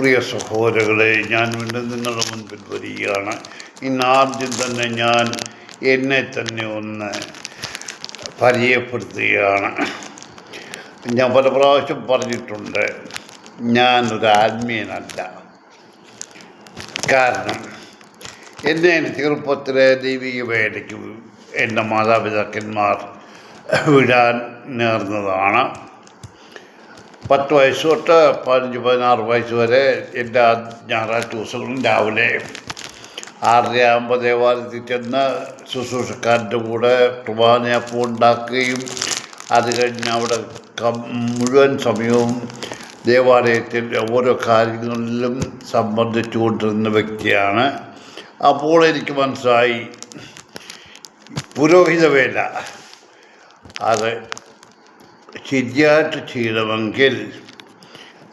പ്രിയ സഹോദരങ്ങളെ ഞാൻ വീണ്ടും നിങ്ങളുടെ മുൻപിൽ വരികയാണ്. ഇന്ന് ആദ്യം തന്നെ ഞാൻ എന്നെ തന്നെ ഒന്ന് പരിചയപ്പെടുത്തുകയാണ്. ഞാൻ പല പ്രാവശ്യം പറഞ്ഞിട്ടുണ്ട് ഞാനൊരു ആത്മീയനല്ല. കാരണം എന്നെ ചെറുപ്പത്തിലെ ദൈവിക വേലയ്ക്ക് എന്റെ മാതാപിതാക്കന്മാർ വിടാൻ നേർന്നതാണ്. പത്ത് വയസ്സ് തൊട്ട് പതിനഞ്ച് പതിനാറ് വയസ്സ് വരെ എല്ലാ ഞായറാഴ്ച ദിവസങ്ങളും രാവിലെ ആറര ആകുമ്പോൾ ദേവാലയത്തിൽ ചെന്ന് ശുശ്രൂഷക്കാരന്റെ കൂടെ കുർബാനയപ്പം ഉണ്ടാക്കുകയും അത് കഴിഞ്ഞ് അവിടെ മുഴുവൻ സമയവും ദേവാലയത്തിൽ ഓരോ കാര്യങ്ങളിലും സംബന്ധിച്ചു കൊണ്ടിരുന്ന വ്യക്തിയാണ്. അപ്പോൾ എനിക്ക് മനസ്സിലായി പുരോഹിത വേല അത് ശരിയായിട്ട് ചെയ്യണമെങ്കിൽ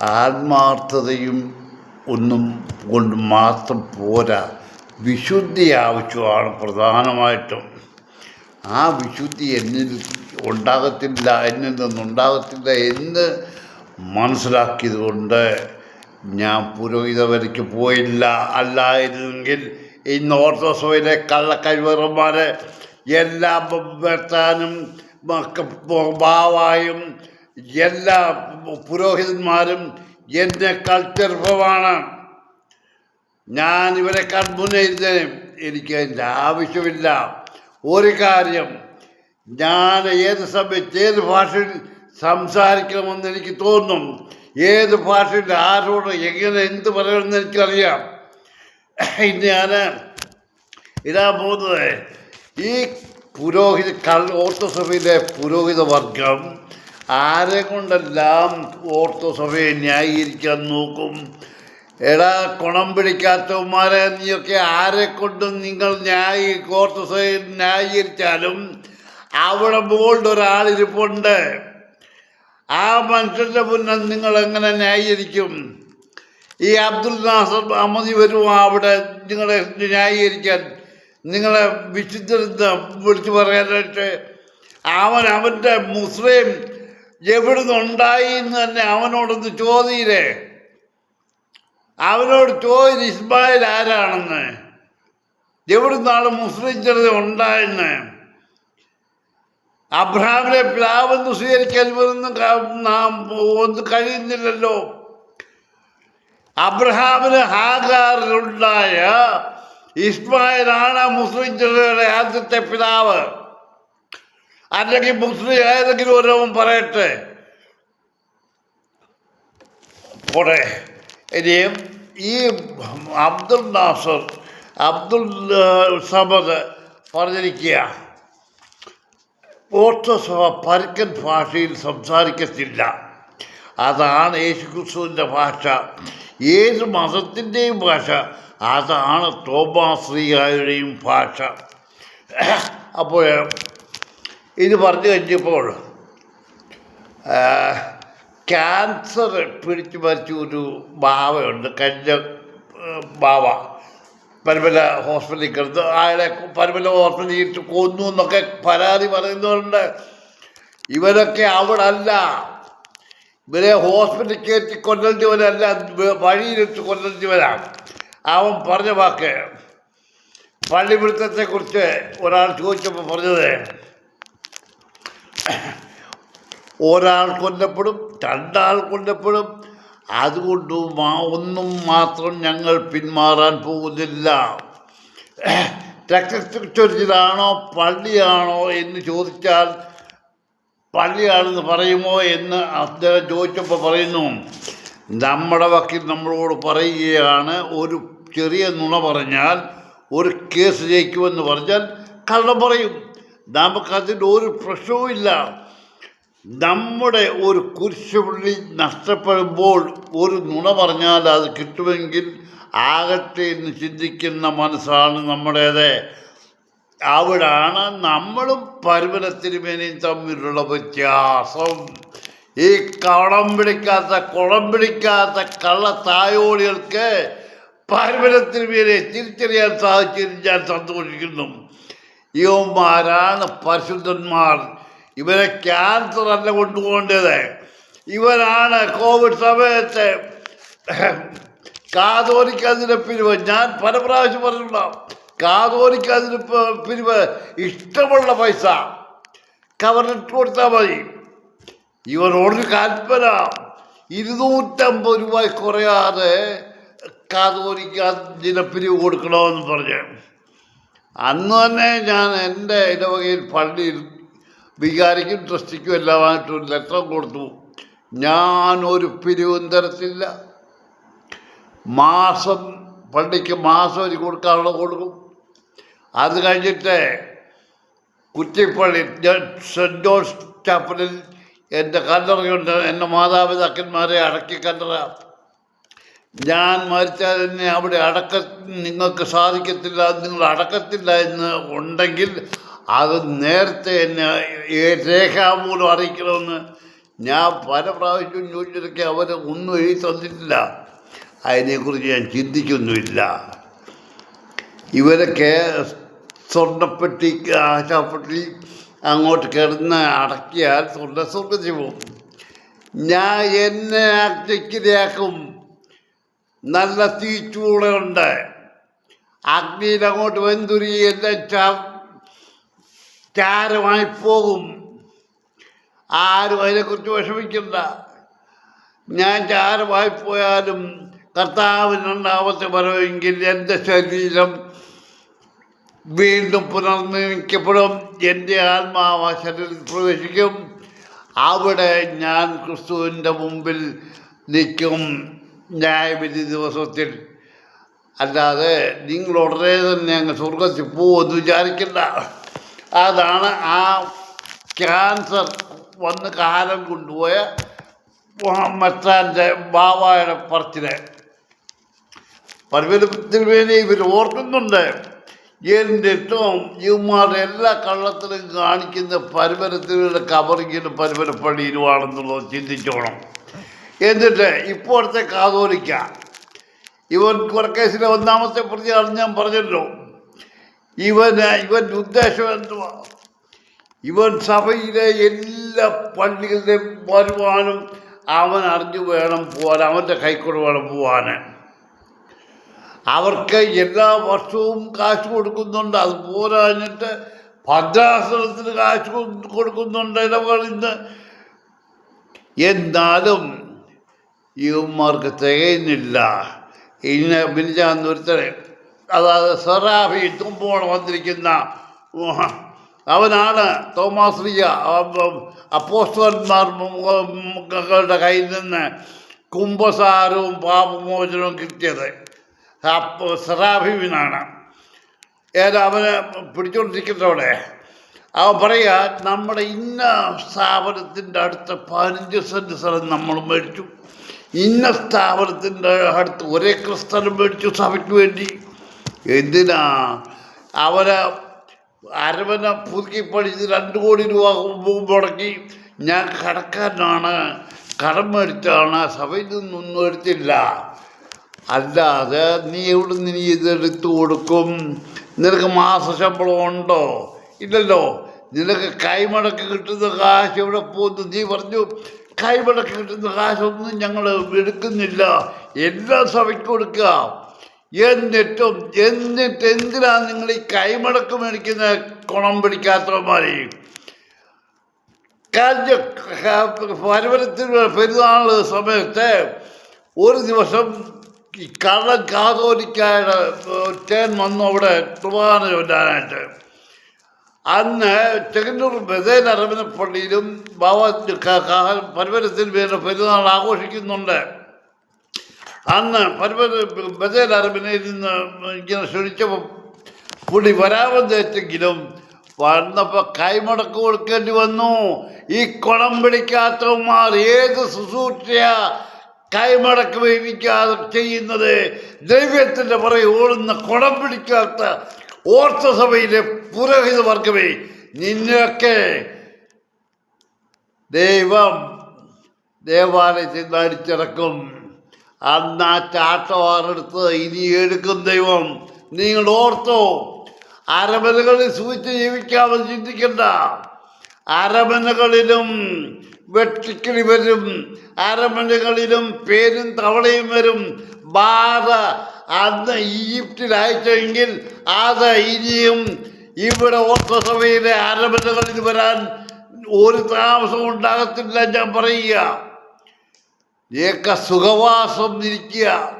ആത്മാർത്ഥതയും ഒന്നും കൊണ്ട് മാത്രം പോരാ. വിശുദ്ധി ആവശ്യമാണ് പ്രധാനമായിട്ടും. ആ വിശുദ്ധി എന്നിൽ ഉണ്ടാകത്തില്ല എന്നിൽ നിന്നുണ്ടാകത്തില്ല എന്ന് മനസ്സിലാക്കിയത് കൊണ്ട് ഞാൻ പുരോഹിത വരയ്ക്ക് പോയില്ല. അല്ലായിരുന്നെങ്കിൽ ഇന്ന് സോയിലെ കള്ളക്കഴിവറന്മാരെ എല്ലാം വെട്ടാനും ബാവായും എല്ലാ പുരോഹിതന്മാരും എന്നെക്കാൾ ചെറുപ്പമാണ് ഞാൻ ഇവരെക്കാൾ മുന്നേ ഇരുന്നേ എനിക്ക് അതിന്റെ ആവശ്യമില്ല. ഒരു കാര്യം ഞാൻ ഏത് സമയത്ത് ഏത് ഭാഷയിൽ സംസാരിക്കണമെന്ന് എനിക്ക് തോന്നും. ഏത് ഭാഷയിൽ ആരോട് എങ്ങനെ എന്ത് പറയണമെന്ന് എനിക്കറിയാം. ഇന്ന് ഞാൻ ഇതാ പോകുന്നത്. ഈ പുരോഹിത ഓർത്തോസഭയിലെ പുരോഹിത വർഗം ആരെ കൊണ്ടെല്ലാം ഓർത്തോസഭയെ ന്യായീകരിക്കാൻ നോക്കും? എടാ കുണം പിടിക്കാത്തവന്മാരെ നീയൊക്കെ ആരെ കൊണ്ടും നിങ്ങൾ ന്യായി ഓർത്തോസഭയിൽ ന്യായീകരിച്ചാലും അവിടെ മുകളിൽ ഒരാളിരിപ്പുണ്ട് ആ മനുഷ്യന്റെ മുന്നിൽ നിങ്ങൾ എങ്ങനെ ന്യായീകരിക്കും? ഈ അബ്ദുൽ നാസർ അമതി വരുമോ അവിടെ നിങ്ങളെ ന്യായീകരിക്കാൻ. നിങ്ങളെ വിശുദ്ധ വിളിച്ചു പറയാനായിട്ട്? അവൻ അവന്റെ മുസ്ലിം എവിടുന്ന് ഉണ്ടായി എന്ന് തന്നെ അവനോടൊന്ന് ചോദിയില്ലേ? അവനോട് ചോദിച്ചു ഇസ്മായിൽ ആരാണെന്ന്? എവിടുന്നാണ് മുസ്ലിം ജനത ഉണ്ടായെന്ന്? അബ്രഹാമിനെ പിതാവെന്ന് സ്വീകരിക്കാൻ ഇവരൊന്നും നാം ഒന്നും കഴിയുന്നില്ലല്ലോ. അബ്രഹാമിന് ഹാഗാറിലുണ്ടായ ഇസ്മായിലാണ് മുസ്ലിം ജനതയുടെ ആദ്യത്തെ പിതാവ്. അല്ലെങ്കിൽ മുസ്ലിം ഏതെങ്കിലും ഒരവും പറയട്ടെ. പോട്ടെ. ഇനിയും ഈ അബ്ദുൽ നാസർ അബ്ദുൽ സമദ് പറഞ്ഞിരിക്കുക. ഓർത്തസഭ പരുക്കൻ ഭാഷയിൽ സംസാരിക്കത്തില്ല. അതാണ് യേശുക്രിസ്തുവിന്റെ ഭാഷ. ഏത് മതത്തിന്റെയും ഭാഷ. അതാണ് തോമാശ്രീകായുടെയും ഭാഷ. അപ്പോൾ ഇത് പറഞ്ഞു കഴിഞ്ഞപ്പോൾ ക്യാൻസർ പിടിച്ചു മരിച്ച ഒരു ബാവയുണ്ട് കഴിഞ്ഞ ബാവ. പരമല ഹോസ്പിറ്റലിൽ കിടന്ന് അയാളെ പരമല ഹോസ്പിറ്റലിൽ കൊന്നു എന്നൊക്കെ പരാതി പറയുന്നവരുണ്ട്. ഇവരൊക്കെ അവിടെ അല്ല ഇവരെ ഹോസ്പിറ്റലിൽ കയറ്റി കൊല്ലേണ്ടവരല്ല വഴിയിലിട്ട് കൊല്ലേണ്ടവരാണ് അവൻ പറഞ്ഞ വാക്ക്. പള്ളിപിടുത്തത്തെക്കുറിച്ച് ഒരാൾ ചോദിച്ചപ്പോൾ പറഞ്ഞത് ഒരാൾ കൊല്ലപ്പെടും രണ്ടാൾ കൊല്ലപ്പെടും. അതുകൊണ്ട് ഒന്നും മാത്രം ഞങ്ങൾ പിന്മാറാൻ പോകുന്നില്ല. രക്തചൊരിച്ചിലാണോ പള്ളിയാണോ എന്ന് ചോദിച്ചാൽ പള്ളിയാണെന്ന് പറയുമോ എന്ന് അദ്ദേഹം ചോദിച്ചപ്പോൾ പറയുന്നു നമ്മുടെ വക്കീൽ നമ്മളോട് പറയുകയാണ് ഒരു ചെറിയ നുണ പറഞ്ഞാൽ ഒരു കേസ് ജയിക്കുമെന്ന് പറഞ്ഞാൽ കള്ളം പറയും. നമുക്കതിന്റെ ഒരു പ്രശ്നവുമില്ല നമ്മുടെ ഒരു കുരിശുപുള്ളി നഷ്ടപ്പെടുമ്പോൾ ഒരു നുണ പറഞ്ഞാൽ അത് കിട്ടുമെങ്കിൽ ആകട്ടെ എന്ന് ചിന്തിക്കുന്ന മനസ്സാണ് നമ്മുടേത്. അവിടാണ് നമ്മളും പരുമലത്തിരുമേനയും തമ്മിലുള്ള വ്യത്യാസം. ഈ കളം പിടിക്കാത്ത കുളം പിടിക്കാത്ത കള്ള തായോളികൾക്ക് പരുമലത്തിരുമേനെ തിരിച്ചറിയാൻ സാധിച്ചതിൽ ഞാൻ സന്തോഷിക്കുന്നു. ഇവന്മാരാണ് പരിശുദ്ധന്മാർ. ഇവരെ ക്യാൻസർ അല്ല കൊണ്ടുപോകേണ്ടത്. ഇവരാണ് കോവിഡ് സമയത്ത് കാതോലിക്കതിന്റെ പിരിവ്. ഞാൻ പല പ്രാവശ്യം പറഞ്ഞിട്ടുണ്ടാവും കാതോലിക്കാതിന്റെ പിരിവ് ഇഷ്ടമുള്ള പൈസ. കവറിട്ട് കൊടുത്താൽ മതി. ഇവരോട് കൽപ്പന. ഇരുന്നൂറ്റമ്പത് രൂപ കുറയാതെ കാതോലിക്കതിന് പിരിവ് കൊടുക്കണമെന്ന് പറഞ്ഞ്. അന്ന് തന്നെ ഞാൻ എന്റെ ഇടവകയിൽ പള്ളിയിൽ വികാരിക്കും ട്രസ്റ്റിക്കും ഒരു ലെറ്റർ കൊടുത്തു. ഞാനൊരു പിരിവും തരത്തില്ല മാസം പള്ളിക്ക് മാസം ഒരു കൊടുക്കാനുള്ള കൊടുക്കും. അത് കഴിഞ്ഞിട്ട് കുറ്റിപ്പള്ളി സെന്റ് ജോൺസ് ചാപ്പലിൽ എന്റെ കല്ലറയുണ്ട്. എന്റെ മാതാപിതാക്കന്മാരെ അടക്കി കല്ലറ ഞാൻ മരിച്ചാൽ എന്നെ അവിടെ അടക്ക നിങ്ങൾക്ക് സാധിക്കത്തില്ല നിങ്ങൾ അടക്കത്തില്ല എന്ന് ഉണ്ടെങ്കിൽ അത് നേരത്തെ എന്നെ രേഖാമൂലം അറിയിക്കണമെന്ന് ഞാൻ പല പ്രാവശ്യവും ചോദിച്ചിട്ടൊക്കെ അവർ ഒന്നും എഴുതി തന്നിട്ടില്ല. അതിനെക്കുറിച്ച് ഞാൻ ചിന്തിക്കൊന്നുമില്ല. ഇവരൊക്കെ സ്വർണപ്പെട്ടി ആശാപ്പെട്ടി അങ്ങോട്ട് കിടന്ന് അടക്കിയാൽ സ്വർണ പോകും ഞാൻ എന്നെ അഗ്നിക്കിരയാക്കും നല്ല തീച്ചൂടുണ്ട് അഗ്നിയിൽ അങ്ങോട്ട് വെന്തുരി എല്ലാം ചാരമായി പോകും. ആരും അതിനെക്കുറിച്ച് വിഷമിക്കണ്ട. ഞാൻ ചാരമായി പോയാലും കർത്താവിന് രണ്ടാമത്തെ വരവെങ്കിൽ എന്റെ ശരീരം വീണ്ടും പുനർനിർമ്മിക്കപ്പെടും. എന്റെ ആത്മാവ് ആ ശരീരത്തിൽ പ്രവേശിക്കും. അവിടെ ഞാൻ ക്രിസ്തുവിന്റെ മുമ്പിൽ നിൽക്കും. ന്യായവിധി ദിവസത്തിൽ. അല്ലാതെ നിങ്ങൾ ഉടനെ തന്നെ അങ്ങ് സ്വർഗത്തിൽ പോകുമെന്ന് വിചാരിക്കണ്ട. അതാണ് ആ ക്യാൻസർ വന്ന് കാലം കൊണ്ടുപോയ മറ്റാന്റെ ബാബായുടെ പറച്ചിനെ വേണ്ടി ഇവർ ഓർക്കുന്നുണ്ട്. എന്നിട്ടും ഇവന്മാരുടെ എല്ലാ കള്ളത്തിലും കാണിക്കുന്ന പരമരത്തിലുള്ള കബറിങ്ങിലും പരമരപ്പള്ളിയിലുമാണെന്നുള്ളത് ചിന്തിച്ചോണം. എന്നിട്ട് ഇപ്പോഴത്തെ കാതോലിക്ക. ഇവൻ കുറക്കേസിലെ ഒന്നാമത്തെ പ്രതിയാണ് ഞാൻ പറഞ്ഞല്ലോ. ഇവൻ ഇവന്റെ ഉദ്ദേശം എന്തുവാ? ഇവൻ സഭയിലെ എല്ലാ പള്ളികളുടെയും വരുവാനും അവൻ അറിഞ്ഞു വേണം പോകാൻ അവന്റെ കൈക്കൂടെ വേണം പോവാൻ അവർക്ക് എല്ലാ വർഷവും കാശ് കൊടുക്കുന്നുണ്ട്. അത് പോരാഞ്ഞിട്ട് ഭദ്രാസനത്തിന് കാശ് കൊടുക്കുന്നുണ്ട് ഇടവകളിൽ നിന്ന്. എന്നാലും ഇവന്മാർക്ക് തികയുന്നില്ല. ഇന്ന് ബിനിജാന്നൊരുത്തരെ അതായത് സെറാഫി തുമ്പോണം വന്നിരിക്കുന്ന അവനാണ് തോമാസ് ലിയ അപ്പോസ്റ്റന്മാരുടെ കയ്യിൽ നിന്ന് കുംഭസാരവും പാപമോചനവും കിട്ടിയത്. സെറാഫിവിനാണ് ഏതാ അവനെ പിടിച്ചുകൊണ്ടിരിക്കുന്നവിടെ അവൻ പറയുക നമ്മുടെ ഇന്ന സ്ഥാപനത്തിന്റെ അടുത്ത പതിനഞ്ച് സെന്റ് സ്ഥലം നമ്മൾ മേടിച്ചു. ഇന്ന സ്ഥാപനത്തിന്റെ അടുത്ത് ഒരേ സ്ഥലം മേടിച്ചു സഭയ്ക്ക് വേണ്ടി. എന്തിനാ? അവരെ അരവന പുതുക്കി പഠിച്ച് രണ്ട് കോടി രൂപ മുടക്കി ഞാൻ കടക്കാരനാണ് കടം മേടിച്ചാണ് സഭയിൽ നിന്നൊന്നും എടുത്തില്ല. അല്ലാതെ നീ എവിടെ നിന്ന് നീ ഇതെടുത്ത് കൊടുക്കും? നിനക്ക് മാസ ശമ്പളം ഉണ്ടോ? ഇല്ലല്ലോ. നിനക്ക് കൈമടക്ക് കിട്ടുന്ന കാശ് എവിടെ പോകുന്നു? നീ പറഞ്ഞു കൈമടക്ക് കിട്ടുന്ന കാശൊന്നും ഞങ്ങൾ എടുക്കുന്നില്ല. എല്ലാ സഭയ്ക്ക് കൊടുക്കുക. എന്നിട്ടും എന്നിട്ട് എന്തിനാണ് നിങ്ങൾ ഈ കൈമടക്ക് മേടിക്കുന്ന കുണം പിടിക്കാത്തവന്മാരെ? കഴിഞ്ഞ പരവരത്തിന് പെരുന്നാൾ സമയത്ത് ഒരു ദിവസം ഈ കള്ളൻ കാതോലിക്കായ ചേൻ വന്നു അവിടെ കുർബാന ചൊല്ലാനായിട്ട് അന്ന് ചെങ്ങന്നൂർ ബദേൽ അറബിന പള്ളിയിലും ബാബ പരവരത്തിൽ പേര് പെരുന്നാൾ ആഘോഷിക്കുന്നുണ്ട്. അന്ന് പരവര ബദേൽ അറബിനയിൽ നിന്ന് ഇങ്ങനെ ക്ഷണിച്ചപ്പോൾ പുള്ളി വരാമെന്നേറ്റെങ്കിലും വന്നപ്പോൾ കൈമടക്ക് കൊടുക്കേണ്ടി വന്നു. ഈ കുളം പിടിക്കാത്തവന്മാർ ഏത് ശുശ്രൂഷയാ കൈമടക്ക് വേവിക്കാതെ ചെയ്യുന്നത് ദൈവത്തിന്റെ പുറകെ ഓടുന്ന കുളം പിടിക്കാത്ത ഓർത്ത സഭയിലെ പുരോഹിത വർഗമേ നിന്നെയൊക്കെ ദൈവം ദേവാലയത്തിൽ നിന്ന് അടിച്ചിറക്കും അന്ന് ആ ചാട്ടവാറെടുത്ത് ഇനി എടുക്കും ദൈവം. നിങ്ങൾ ഓർത്തോ അരമനകളിൽ സൂചിച്ച് ജീവിക്കാമെന്ന് ചിന്തിക്കണ്ട. അരമനകളിലും വെട്ടിക്കിളി വരും. അരമനകളിലും പേരും തവളയും വരും. ബാധ അന്ന് ഈജിപ്തിൽ അയച്ചെങ്കിൽ അത് ഇനിയും ഇവിടെ ഓർത്തസഭയിലെ ആരംഭങ്ങളിൽ വരാൻ ഒരു താമസം ഉണ്ടാകത്തില്ല ഞാൻ പറയുക. നീയൊക്കെ സുഖവാസം ഇരിക്കുക.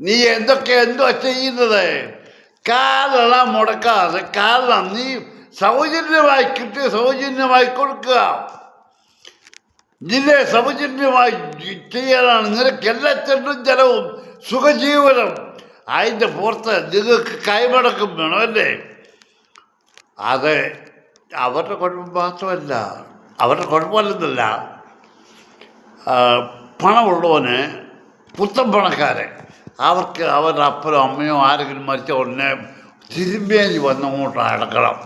നീ എന്തൊക്കെ എന്തോ ചെയ്യുന്നത്? കാലള മുടക്കാതെ കാരണം നീ സൗജന്യമായി കിട്ടി സൗജന്യമായി കൊടുക്കുക. നിന്നെ സൗജന്യമായി ചെയ്യാനാണ്. നിനക്ക് എല്ലാത്തിനും ജലവും സുഖജീവനം. അതിന്റെ പുറത്ത് നിങ്ങൾക്ക് കൈമടക്കും വേണമല്ലേ? അത് അവരുടെ കുഴപ്പം മാത്രമല്ല അവരുടെ കുഴപ്പമല്ലെന്നല്ല പണമുള്ളവന് പുത്തൻ പണക്കാരെ അവർക്ക് അവരുടെ അപ്പനോ അമ്മയോ ആരെങ്കിലും മരിച്ച ഉടനെ തിരുമ്പേലി വന്നങ്ങോട്ട് അടക്കണം.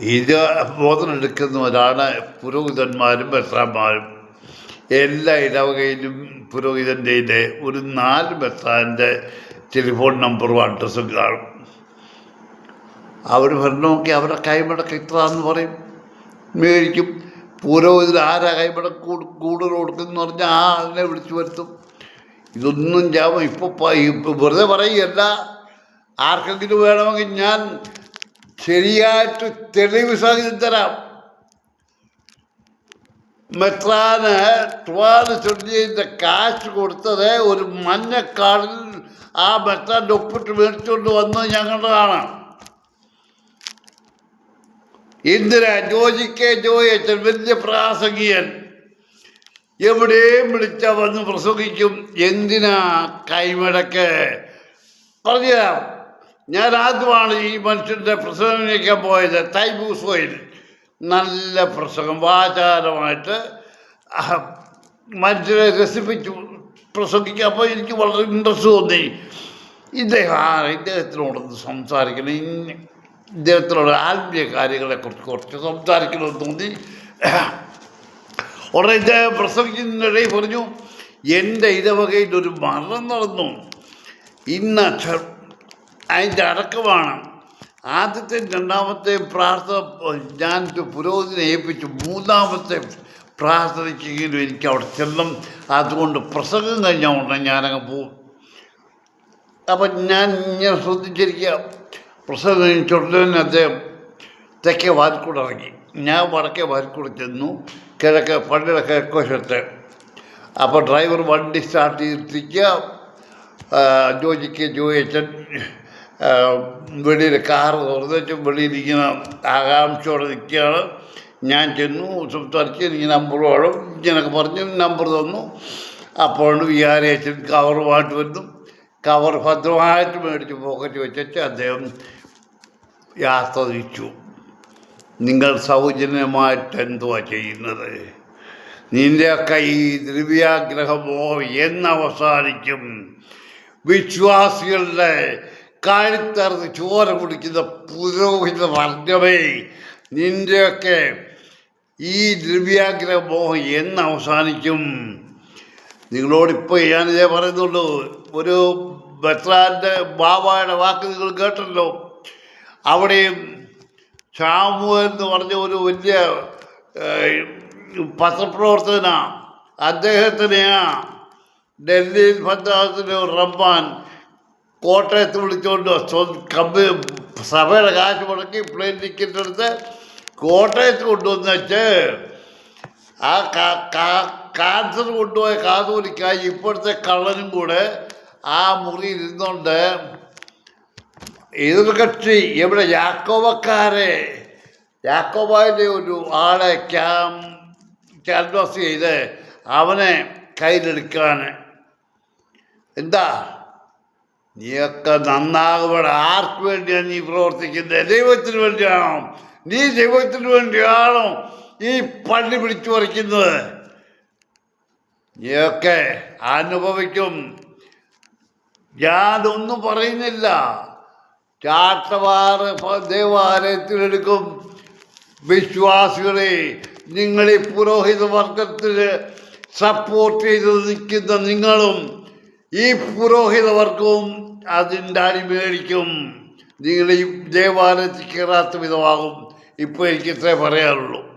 ഇത് ബോധമെടുക്കുന്നവരാണ് പുരോഹിതന്മാരും ബെത്രാന്മാരും എല്ലാ ഇടവകയിലും പുരോഹിതന്റെ ഒരു നാല് ബെത്രാന്റെ ടെലിഫോൺ നമ്പറും അഡ്രസ്സും കാണും. അവർ ഭരണമൊക്കെ അവരുടെ കൈമടക്ക് എന്ന് പറയും. മേടിക്കും. പുരോഹിതൻ ആരാ കൂട് കൂടുതൽ കൊടുക്കുന്നു പറഞ്ഞാൽ ആ അതിനെ വിളിച്ചു വരുത്തും. ഇതൊന്നും ഞാൻ ഇപ്പോൾ ഇപ്പം വെറുതെ പറയുകയല്ല. ആർക്കെങ്കിലും വേണമെങ്കിൽ ഞാൻ ശരിയായിട്ട് തെളിവ് സഹിതം തരാം. മെത്രാന് ട്വാൽ ചൊല്ലിയതിന്റെ കാശ് കൊടുത്തത് ഒരു മഞ്ഞക്കാടിൽ ആ മെത്രാന്റെ ഒപ്പിട്ട് മേടിച്ചുകൊണ്ട് വന്നത് ഞങ്ങളുടെതാണ്. ഇന്ദിര ജോജി കെ ജോയച്ചൻ വലിയ പ്രാസംഗികൻ. എവിടെയും വിളിച്ച വന്ന് പ്രസംഗിക്കും. എന്തിനാ കൈമടക്ക്? പറഞ്ഞുതരാം. ഞാൻ ആദ്യമാണ് ഈ മനുഷ്യന്റെ പ്രസംഗിക്കാൻ പോയത് തൈബൂസോയിൽ നല്ല പ്രസംഗം വാചാരമായിട്ട് മനുഷ്യരെ രസിപ്പിച്ചു പ്രസംഗിക്കുക അപ്പോൾ എനിക്ക് വളരെ ഇൻട്രസ്റ്റ് തോന്നി. ഇദ്ദേഹം ആ ഇദ്ദേഹത്തിനോടൊന്ന് സംസാരിക്കണം ഇനി ഇദ്ദേഹത്തിനോട് ആത്മീയ കാര്യങ്ങളെക്കുറിച്ച് കുറച്ച് സംസാരിക്കണമെന്ന് തോന്നി. ഉടനെ ഇദ്ദേഹം പ്രസംഗിക്കുന്നതിനിടയിൽ പറഞ്ഞു എന്റെ ഇടവകയിൽ ഒരു മരണം നടന്നു. ഇന്ന് അതിന്റെ അടക്കമാണ്. ആദ്യത്തെ രണ്ടാമത്തെ പ്രാർത്ഥന ഞാൻ പുരോഹിതനെ ഏൽപ്പിച്ചു. മൂന്നാമത്തെ പ്രാർത്ഥനയ്ക്കെങ്കിലും എനിക്ക് അവിടെ ചെല്ലണം. അതുകൊണ്ട് പ്രസംഗം കഴിഞ്ഞ ഉടനെ ഞാനങ്ങ് പോകും. അപ്പം ഞാൻ ഇങ്ങനെ ശ്രദ്ധിച്ചിരിക്കുക. പ്രസംഗം കഴിഞ്ഞ ഉടനെ അദ്ദേഹം തെക്കേ വാരിക്കൂടെ ഇറങ്ങി. ഞാൻ വടക്കേ വാരിക്കൂടെ ചെന്നു. കിഴക്ക് പള്ളിയുടെ കിഴക്കോശത്ത്. അപ്പോൾ ഡ്രൈവർ വണ്ടി സ്റ്റാർട്ട് ചെയ്തിരിക്കുക. ജോജിക്ക് ജോയിച്ചൻ വെളിയിൽ കാറ് തുറന്ന് വെച്ച് ഇങ്ങനെ ആകാംക്ഷയോടെ നിൽക്കുകയാണ്. ഞാൻ ചെന്നു സംസാരിച്ച് എനിക്ക് നമ്പർ വേണം ഇങ്ങനെയൊക്കെ പറഞ്ഞ് നമ്പർ തന്നു. അപ്പോഴാണ് വിഹാരിയച്ചൻ കവറുമായിട്ട് വരുന്നു. കവർ ഭദ്രമായിട്ട് മേടിച്ച് പോക്കറ്റ് വെച്ചിട്ട് അദ്ദേഹം യാത്ര തിരിച്ചു. നിങ്ങൾ സൗജന്യമായിട്ട് എന്തുവാ ചെയ്യുന്നത്? നിന്റെയൊക്കെ ഈ ദ്രവ്യാഗ്രഹമോ എന്നവസാനിക്കും വിശ്വാസികളുടെ കാഴ്ത്തറുത്ത് ചോര കുടിക്കുന്ന പുരോഹിത വർഗമേ നിന്റെയൊക്കെ ഈ ദ്രവ്യാഗ്രഹ മോഹം എന്ന് അവസാനിക്കും. നിങ്ങളോടിപ്പോൾ ഞാനിതേ പറയുന്നുള്ളൂ. ഒരു ബത്രാന്റെ ബാബായുടെ വാക്ക് നിങ്ങൾ കേട്ടല്ലോ. അവിടെയും ഷാമു എന്ന് പറഞ്ഞ ഒരു വലിയ പത്രപ്രവർത്തകനാണ് അദ്ദേഹത്തിനെയാണ് അദ്ദേഹത്തിനെയാ ഡൽഹിയിൽ പഞ്ചായത്തിലെ റബ്ബാൻ കോട്ടയത്ത് വിളിച്ചുകൊണ്ട് കമ്പി സഭയുടെ കാശ് മുടക്കി പ്ലെയിൻ ടിക്കറ്റ് എടുത്ത് കോട്ടയത്ത് കൊണ്ടുവന്ന് വെച്ച് ആ കാൻസർ കൊണ്ടുപോയ കാതൂലിക്കായി ഇപ്പോഴത്തെ കള്ളനും കൂടെ ആ മുറിയിൽ ഇരുന്നുകൊണ്ട് എതിർകക്ഷി ഇവിടെ യാക്കോബക്കാരെ യാക്കോബായുടെ ഒരു ആളെ ക്യാം ക്യാൻവാസ് ചെയ്ത് അവനെ കയ്യിലെടുക്കാൻ. എന്താ? നീയൊക്കെ നന്നാകുമ്പോൾ ആർക്ക് വേണ്ടിയാണ് നീ പ്രവർത്തിക്കുന്നത് ദൈവത്തിന് വേണ്ടിയാണോ? നീ ദൈവത്തിന് വേണ്ടിയാണോ ഈ പള്ളി പിടിച്ചു പറിക്കുന്നത്? നീയൊക്കെ അനുഭവിക്കും. ഞാനൊന്നും പറയുന്നില്ല. ചാട്ടവാറ് ദേവാലയത്തിലെടുക്കും. വിശ്വാസികളെ നിങ്ങളെ പുരോഹിത വർഗത്തിന് സപ്പോർട്ട് ചെയ്ത് നിൽക്കുന്ന നിങ്ങളും ഈ പുരോഹിത വർഗവും അതിന്റെ അടി നിങ്ങൾ ഈ ദേവാലയത്തിൽ കയറാത്ത വിധമാകും. ഇപ്പോൾ എനിക്ക് ഇത്രേ പറയാനുള്ളൂ.